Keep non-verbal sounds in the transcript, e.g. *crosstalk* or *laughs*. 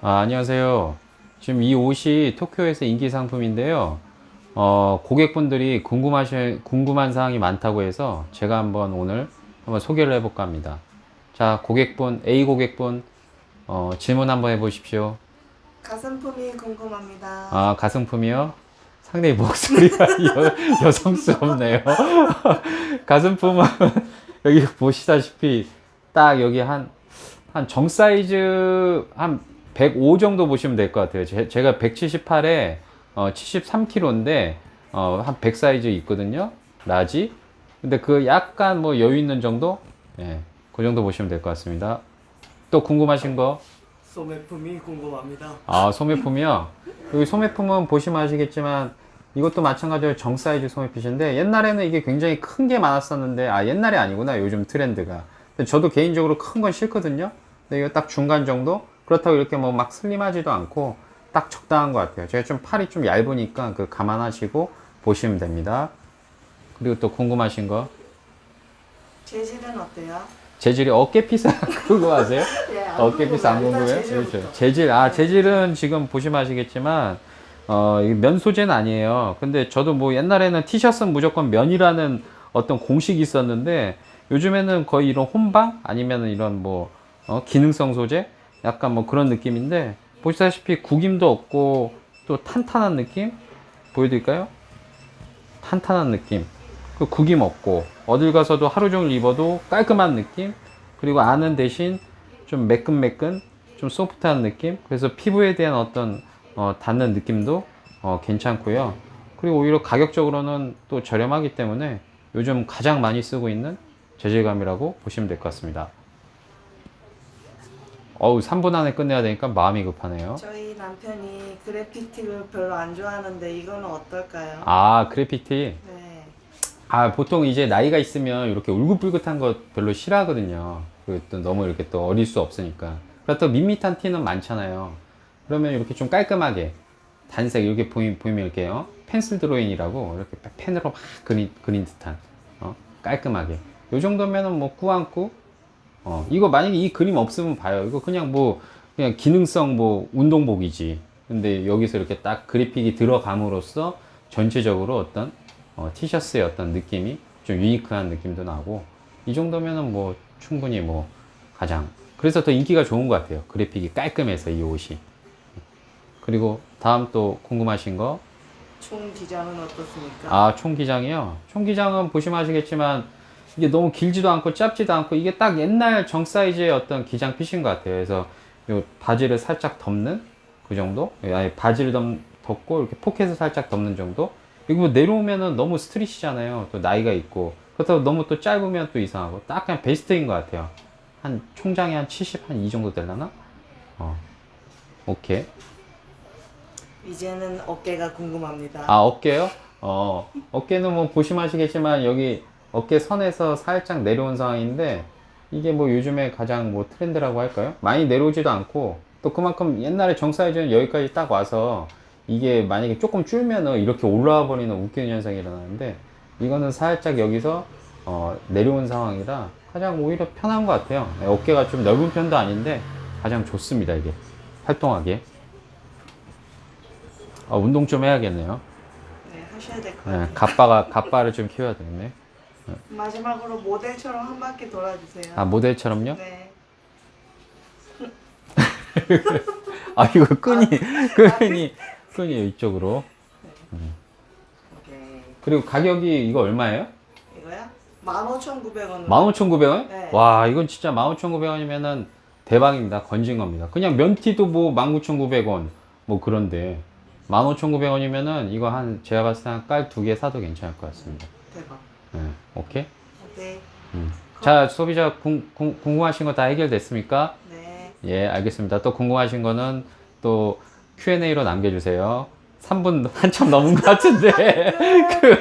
아, 안녕하세요. 지금 이 옷이 토쿄에서 인기 상품인데요. 어, 고객분들이 궁금하시, 궁금한 사항이 많다고 해서 제가 한번 오늘 한번 소개를 해볼까 합니다. 자, 고객분, A 고객분, 어, 질문 한번 해보십시오. 가슴품이 궁금합니다. 아, 가슴품이요? 상당히 목소리가 *laughs* 여, 여성스럽네요. *laughs* 가슴품은 *laughs* 여기 보시다시피 딱 여기 한, 한 정 사이즈 한 105 정도 보시면 될 것 같아요. 제, 제가 178에 어, 73kg인데 어, 한 100 사이즈 있거든요. 라지. 근데 그 약간 뭐 여유 있는 정도? 예. 그 정도 보시면 될 것 같습니다. 또 궁금하신 거? 소매품이 궁금합니다. 아, 소매품이요? 여기 소매품은 보시면 아시겠지만 이것도 마찬가지로 정 사이즈 소매핏인데 옛날에는 이게 굉장히 큰 게 많았었는데 아, 옛날이 아니구나. 요즘 트렌드가. 근데 저도 개인적으로 큰 건 싫거든요. 근데 이거 딱 중간 정도? 그렇다고 이렇게 뭐 막 슬림하지도 않고 딱 적당한 것 같아요. 제가 좀 팔이 좀 얇으니까 그 감안하시고 보시면 됩니다. 그리고 또 궁금하신 거? 재질은 어때요? 재질이 어깨핏은 궁금하세요? 예, 안 어깨 피스 안 궁금해요. 재질부터. 그렇죠. 재질, 아, 재질은 지금 보시면 아시겠지만, 어, 이면 소재는 아니에요. 근데 저도 뭐 옛날에는 티셔츠는 무조건 면이라는 어떤 공식이 있었는데, 요즘에는 거의 이런 혼방? 아니면 이런 뭐, 어, 기능성 소재? 약간 뭐 그런 느낌인데, 보시다시피 구김도 없고, 또 탄탄한 느낌? 보여드릴까요? 탄탄한 느낌. 그 구김 없고, 어딜 가서도 하루 종일 입어도 깔끔한 느낌? 그리고 안은 대신 좀 매끈매끈, 좀 소프트한 느낌. 그래서 피부에 대한 어떤 어, 닿는 느낌도 어, 괜찮고요. 그리고 오히려 가격적으로는 또 저렴하기 때문에 요즘 가장 많이 쓰고 있는 재질감이라고 보시면 될 것 같습니다. 어우, 3분 안에 끝내야 되니까 마음이 급하네요. 저희 남편이 그래피티를 별로 안 좋아하는데 이거는 어떨까요? 아, 그래피티. 네. 아, 보통 이제 나이가 있으면 이렇게 울긋불긋한 거 별로 싫어하거든요. 그또 너무 이렇게 또 어릴 수 없으니까. 그렇다고 밋밋한 티는 많잖아요. 그러면 이렇게 좀 깔끔하게 단색 이렇게 보이, 보이면 이렇게요. 펜슬 드로잉이라고 이렇게 펜으로 막 그린, 그린 듯한 어? 깔끔하게. 요 정도면은 뭐 꾸안꾸. 어, 이거 만약에 이 그림 없으면 봐요. 이거 그냥 뭐 그냥 기능성 뭐 운동복이지. 근데 여기서 이렇게 딱 그래픽이 들어감으로써 전체적으로 어떤 어, 티셔츠의 어떤 느낌이 좀 유니크한 느낌도 나고 이 정도면은 뭐 충분히 뭐 가장 그래서 더 인기가 좋은 것 같아요. 그래픽이 깔끔해서 이 옷이. 그리고 다음 또 궁금하신 거 총 기장은 어떻습니까? 아, 총 기장이요? 총 기장은 보시면 아시겠지만, 이게 너무 길지도 않고 짧지도 않고, 이게 딱 옛날 정 사이즈의 어떤 기장 핏인 것 같아요. 그래서, 요 바지를 살짝 덮는 그 정도? 아니, 바지를 덮, 덮고, 이렇게 포켓을 살짝 덮는 정도? 이거 뭐 내려오면은 너무 스트릿이잖아요. 또 나이가 있고. 그렇다고 너무 또 짧으면 또 이상하고. 딱 그냥 베스트인 것 같아요. 한, 총장이 한 70, 한 이 정도 되려나? 어. 오케이. 이제는 어깨가 궁금합니다. 아 어깨요? 어 어깨는 뭐 보시면 아시겠지만 여기 어깨 선에서 살짝 내려온 상황인데 이게 뭐 요즘에 가장 뭐 트렌드라고 할까요? 많이 내려오지도 않고 또 그만큼 옛날에 정 사이즈는 여기까지 딱 와서 이게 만약에 조금 줄면은 이렇게 올라와 버리는 웃기는 현상이 일어나는데 이거는 살짝 여기서 어, 내려온 상황이라 가장 오히려 편한 것 같아요. 네, 어깨가 좀 넓은 편도 아닌데 가장 좋습니다 이게 활동하기에. 아, 운동 좀 해야겠네요. 네, 하셔야 될것 네, 같아요. 갑바가 갑바를 좀 키워야 되겠네. 마지막으로 모델처럼 한 바퀴 돌아주세요. 아 모델처럼요? 네. *laughs* 아 이거 끈이 끈이 끈이 이쪽으로. 오케이. 그리고 가격이 이거 얼마예요? 이거요? 15,900원. 15,900원? 네. 와 이건 진짜 15,900원이면은 대박입니다. 건진 겁니다. 그냥 면티도 뭐 19,900원 뭐 그런데 15,900원이면은 이거 한 제가 봤을 때 한 깔 두 개 사도 괜찮을 것 같습니다. 대박. 네, 오케이. 네. 자 소비자 궁, 궁, 궁 금하신 거 다 해결됐습니까? 네. 예, 알겠습니다. 또 궁금하신 거는 또 Q&A로 남겨주세요. 3분 한참 넘은 것 같은데. *laughs* 그,